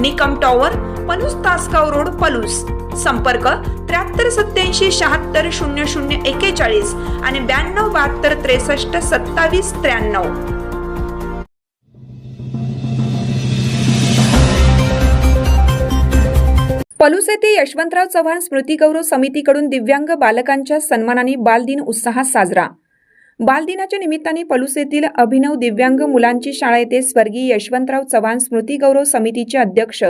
Nikam tower Palus Tasgaon road Palus. संपर्क त्र्याहत्तर सत्याऐंशी शहात्तर शून्य शून्य एकेचाळीस आणि ब्याण्णव बहात्तर त्रेसष्ट सत्तावीस त्र्याण्णव. पलूस येथे यशवंतराव चव्हाण स्मृती गौरव समितीकडून दिव्यांग बालकांच्या सन्मानाने बालदिन उत्साहात साजरा. बालदिनाच्या निमित्ताने पलूस येथील अभिनव दिव्यांग मुलांची शाळा येथे स्वर्गीय यशवंतराव चव्हाण स्मृती गौरव समितीचे अध्यक्ष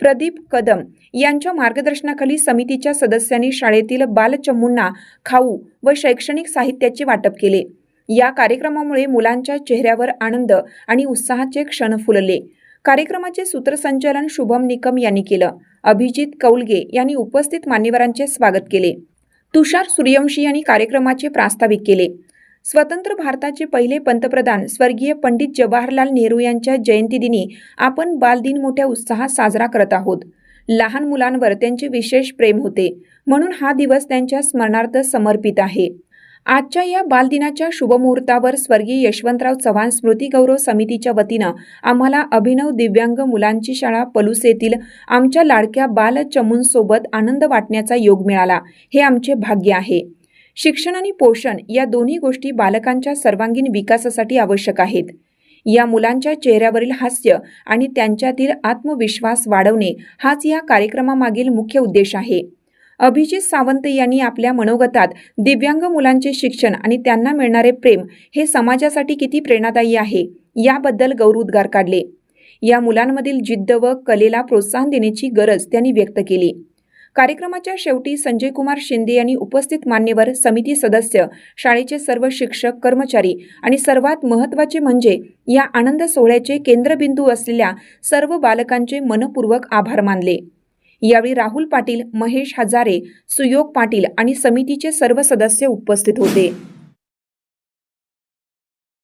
प्रदीप कदम यांच्या मार्गदर्शनाखाली समितीच्या सदस्यांनी शाळेतील बालचमूंना खाऊ व शैक्षणिक साहित्याचे वाटप केले. या कार्यक्रमामुळे मुलांच्या चेहऱ्यावर आनंद आणि उत्साहाचे क्षण फुलले. कार्यक्रमाचे सूत्रसंचालन शुभम निकम यांनी केलं. अभिजित कौलगे यांनी उपस्थित मान्यवरांचे स्वागत केले. तुषार सूर्यवंशी यांनी कार्यक्रमाचे प्रास्ताविक केले. स्वतंत्र भारताचे पहिले पंतप्रधान स्वर्गीय पंडित जवाहरलाल नेहरू यांच्या जयंतीदिनी आपण बालदिन मोठ्या उत्साहात साजरा करत आहोत. लहान मुलांवर त्यांचे विशेष प्रेम होते. म्हणून हा दिवस त्यांच्या स्मरणार्थ समर्पित आहे. आजच्या या बालदिनाच्या शुभमुहूर्तावर स्वर्गीय यशवंतराव चव्हाण स्मृती गौरव समितीच्या वतीनं आम्हाला अभिनव दिव्यांग मुलांची शाळा पलूस येथील आमच्या लाडक्या बालचमूंसोबत आनंद वाटण्याचा योग मिळाला. हे आमचे भाग्य आहे. शिक्षण आणि पोषण या दोन्ही गोष्टी बालकांच्या सर्वांगीण विकासासाठी आवश्यक आहेत. या मुलांच्या चेहऱ्यावरील हास्य आणि त्यांच्यातील आत्मविश्वास वाढवणे हाच या कार्यक्रमामागील मुख्य उद्देश आहे. अभिजित सावंत यांनी आपल्या मनोगतात दिव्यांग मुलांचे शिक्षण आणि त्यांना मिळणारे प्रेम हे समाजासाठी किती प्रेरणादायी आहे याबद्दल गौरवोद्गार काढले. या मुलांमधील जिद्द व कलेला प्रोत्साहन देण्याची गरज त्यांनी व्यक्त केली. कार्यक्रमाच्या शेवटी संजय कुमार शिंदे यांनी उपस्थित मान्यवर समिती सदस्य शाळेचे सर्व शिक्षक कर्मचारी आणि सर्वात महत्त्वाचे म्हणजे या आनंद सोहळ्याचे केंद्रबिंदू असलेल्या सर्व बालकांचे मनपूर्वक आभार मानले. यावेळी राहुल पाटील महेश हजारे सुयोग पाटील आणि समितीचे सर्व सदस्य उपस्थित होते.